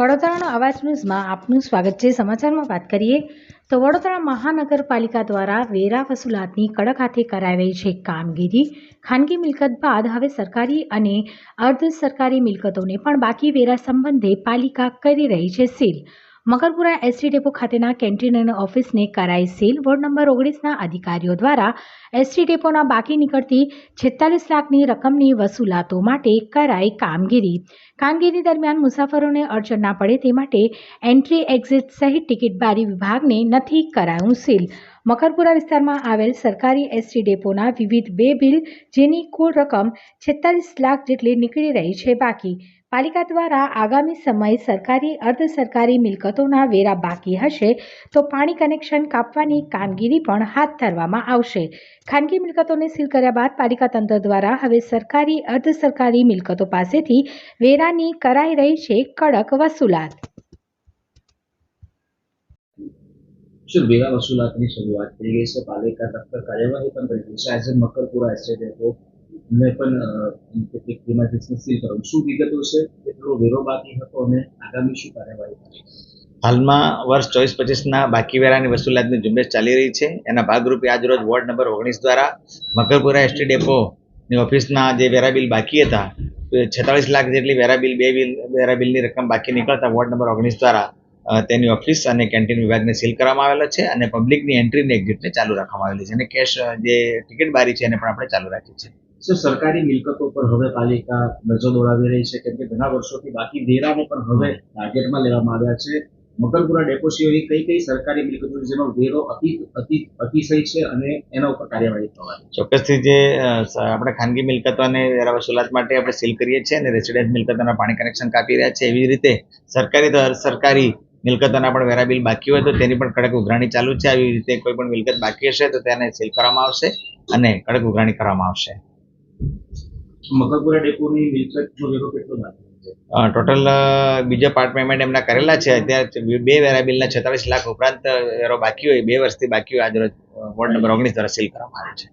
વડોદરાનો અવાજ ન્યૂઝમાં આપનું સ્વાગત છે. સમાચારમાં વાત કરીએ તો વડોદરા મહાનગરપાલિકા દ્વારા વેરા વસૂલાતની કડક હાથે કરાવેલી છે કામગીરી. ખાનગી મિલકત બાદ હવે સરકારી અને અર્ધ સરકારી મિલકતોને પણ બાકી વેરા સંબંધે પાલિકા કરી રહી છે સીલ. મકરપુરા એસટી ડેપો ખાતેના કેન્ટીન અને ઓફિસને કરાઈ સીલ. વોર્ડ નંબર ઓગણીસના અધિકારીઓ દ્વારા એસટી ડેપોના બાકી નીકળતી છેતાલીસ લાખની રકમની વસૂલાતો માટે કરાઈ કામગીરી. કામગીરી દરમિયાન મુસાફરોને અડચણ ના પડે તે માટે એન્ટ્રી એક્ઝિટ સહિત ટિકિટ બારી વિભાગને નથી કરાયું સીલ. મકરપુરા વિસ્તારમાં આવેલ સરકારી એસટી ડેપોના વિવિધ બે બિલ, જેની કુલ રકમ છેતાલીસ લાખ જેટલી નીકળી રહી છે બાકી. પાલિકા દ્વારા આગામી સમયે સરકારી, અર્ધ સરકારી મિલકતોના વેરા બાકી હશે, તો પાણી કનેક્શન કાપવાની કામગીરી પણ હાથ ધરવામાં આવશે. ખાનગી મિલકતોને સીલ કર્યા બાદ પાલિકા તંત્ર દ્વારા હવે સરકારી, અર્ધ સરકારી મિલકતો પાસેથી વેરાની કરાઈ રહી છે કડક વસૂલાત. શું વેરા વસૂલાતની શરૂઆત થઈ ગઈ છે? પાલિકા દફતર કાર્યવાહી પણ કરી રહી છે. આજે મકરપુરા એસ્ટેટ હતો ને પણ કેટલીક પ્રિમાઇસીસને સીલ કરવાનું શું વિગતો છે? કેટલો વેરો બાકી હતો અને આગામી શું કાર્યવાહી થશે હાલમાં વર્ષ ચોવીસ પચીસના બાકી વેરાની વસૂલાતની ઝુંબેશ ચાલી રહી છે. એના ભાગરૂપે આજરોજ વોર્ડ નંબર ઓગણીસ દ્વારા મકરપુરા એસટી ડેપોની ઓફિસના જે વેરા બિલ બાકી હતા છેતાળીસ લાખ જેટલી વેરા બિલ, બે બિલ, વેરા બિલની રકમ બાકી નીકળતા વોર્ડ નંબર ઓગણીસ દ્વારા તેની ઓફિસ અને કેન્ટીન વિભાગને સીલ કરવામાં આવેલો છે અને પબ્લિકની એન્ટ્રી અને એક્ઝિટને ચાલુ રાખવામાં આવેલી છે અને કેશ જે ટિકિટ બારી છે એને પણ આપણે ચાલુ રાખી છે. સર સરકારી મિલકતો પર હવે પાલિકા નજર દોડાવી રહી છે કેમ કે ઘણા વર્ષોથી બાકી વેરાને પણ હવે ટાર્ગેટમાં લેવામાં આવ્યા છે. મકરપુરા ડેપો સિવાય કઈ કઈ સરકારી મિલકતો છે જેનો વેરો અતિ અતિ અતિશય છે અને એના ઉપર કાર્યવાહી થવાની ચોક્કસથી જે આપણે ખાનગી મિલકતોને વેરા વસૂલાત માટે આપણે સીલ કરીએ છીએ અને રેસિડેન્ટ મિલકતોના પાણી કનેક્શન કાપી રહ્યા છે. એવી રીતે સરકારી સરકારી મિલકતોના પણ વેરા બિલ બાકી હોય તો તેની પણ કડક ઉઘરાણી ચાલુ છે. આવી રીતે કોઈ પણ મિલકત બાકી હશે તો તેને સીલ કરવામાં આવશે અને કડક ઉઘરાણી કરવામાં આવશે. મકરપુરા ડેપોની મિલકતનો વેરો કેટલો ટોટલ બીજા પાર્ટ પેમેન્ટ એમના કરેલા છે. અત્યારે બે વેરા બિલના છેતાલીસ લાખ ઉપરાંત વેરો બાકી હોય બે વર્ષથી બાકી હોય આજરોજ વોર્ડ નંબર ઓગણીસ દ્વારા સીલ કરવામાં આવે છે.